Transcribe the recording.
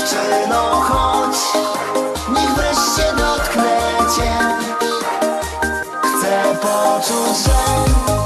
dziewczyno chodź Niech wreszcie dotknę cię. Chcę poczuć, że